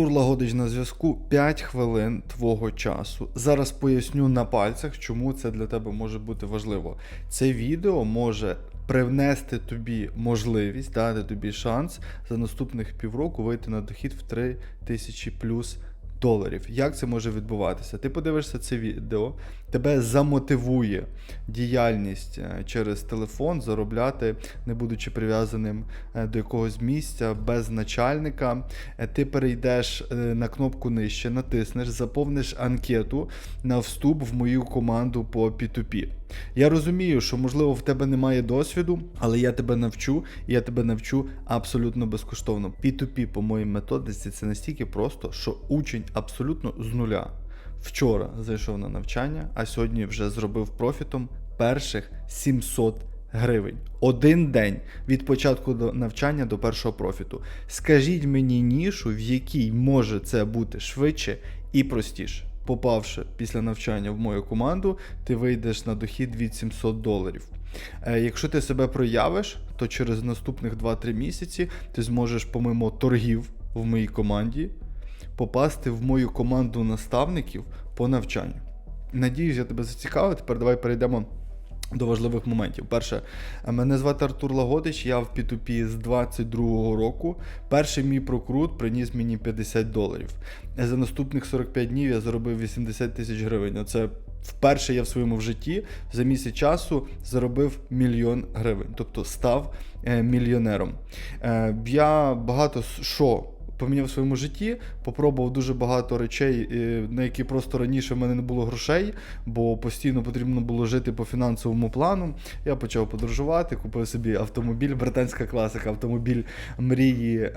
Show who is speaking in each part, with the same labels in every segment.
Speaker 1: Артур Лагодич на зв'язку 5 хвилин твого часу. Зараз поясню на пальцях, чому це для тебе може бути важливо. Це відео може привнести тобі можливість, дати тобі шанс за наступних півроку вийти на дохід в 3000 плюс доларів. Як це може відбуватися? Ти подивишся це відео, тебе замотивує діяльність е, через телефон заробляти, не будучи прив'язаним е, до якогось місця без начальника. Е, Ти перейдеш на кнопку нижче, натиснеш, заповниш анкету на вступ в мою команду по P2P. Я розумію, що можливо в тебе немає досвіду, але я тебе навчу, і я тебе навчу абсолютно безкоштовно. P2P по моїй методиці це настільки просто, що учень абсолютно з нуля. Вчора зайшов на навчання, а сьогодні вже зробив профітом перших 700 гривень. Один день від початку до навчання до першого профіту. Скажіть мені нішу, в якій може це бути швидше і простіше. Попавши після навчання в мою команду, ти вийдеш на дохід від 700 доларів. Е, Якщо ти себе проявиш, то через наступних 2-3 місяці ти зможеш, помимо торгів в моїй команді, попасти в мою команду наставників по навчанню. Надіюсь, я тебе зацікавив. Тепер давай перейдемо до важливих моментів. Перше, е, мене звати Артур Лагодич, я в P2P з 22-го року. Перший мій прокрут приніс мені 50 доларів. За наступних 45 днів я заробив 80 тисяч гривень. Оце вперше я в своєму житті за місяць часу заробив мільйон гривень, тобто став е, мільйонером. Е, я багато що поміняв в своєму житті, попробував дуже багато речей, е, на які просто раніше в мене не було грошей, бо постійно потрібно було жити по фінансовому плану. Я почав подорожувати, купив собі автомобіль, британська класика, автомобіль мрії е,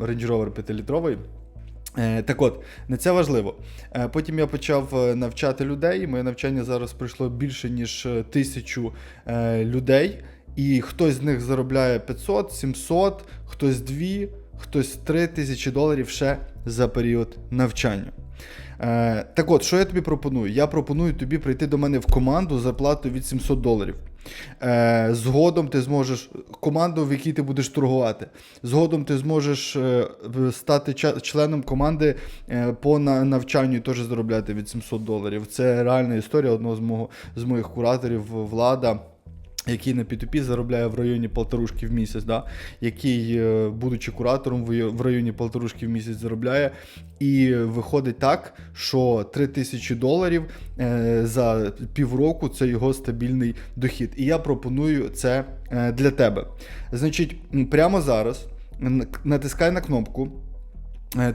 Speaker 1: Range Rover 5-літровий. Е, Так от, не це важливо. Потім я почав навчати людей. Моє навчання зараз пройшло більше ніж тисячу людей, і хтось з них заробляє 500, 700, хтось 2, хтось 3 тисячі доларів ще за період навчання. Е, Так от, що я тобі пропоную? Я пропоную тобі прийти до мене в команду за платою від 700 доларів. Е, Згодом ти зможеш команду, в якій ти будеш торгувати. Згодом ти зможеш е, стати членом команди е, по на- навчанню і теж заробляти від 700 доларів. Це реальна історія одного з, мого, з моїх кураторів влада. Який на P2P заробляє в районі полторушки в місяць, да? який, е, будучи куратором, в районі полторушки в місяць заробляє. І виходить так, що 3 тисячі доларів е, за півроку це його стабільний дохід. І я пропоную це е, для тебе. Значить, прямо зараз натискай на кнопку.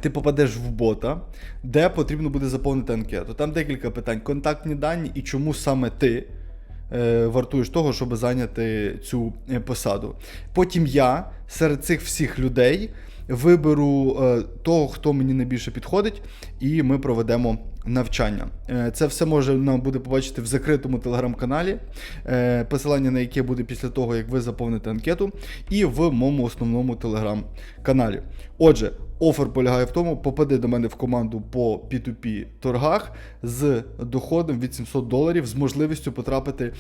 Speaker 1: Ти попадеш в бота, де потрібно буде заповнити анкету. Там декілька питань: контактні дані і чому саме ти вартуєш того, щоб зайняти цю е, посаду. Потім я серед цих всіх людей виберу е, того, хто мені найбільше підходить, і ми проведемо навчання. Е, Це все можна буде побачити в закритому телеграм-каналі, е, посилання на яке буде після того, як ви заповните анкету, і в моєму основному телеграм-каналі. Отже, офер полягає в тому, попади до мене в команду по P2P торгах з доходом від 700 доларів з можливістю потрапити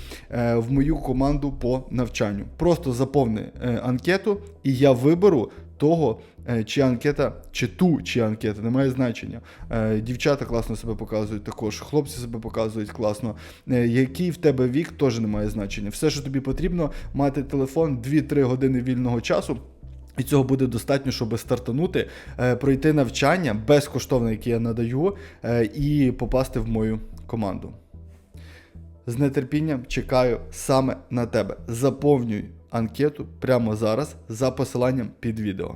Speaker 1: в мою команду по навчанню. Просто заповни анкету, і я виберу того, е, чия анкета, чи ту, чия анкета, не має значення. Е, Дівчата класно себе показують також, хлопці себе показують класно. Е, Який в тебе вік, теж не має значення. Все, що тобі потрібно, мати телефон 2-3 години вільного часу. І цього буде достатньо, щоб стартанути, пройти навчання безкоштовне, яке я надаю, і попасти в мою команду. З нетерпінням чекаю саме на тебе. Заповнюй анкету прямо зараз за посиланням під відео.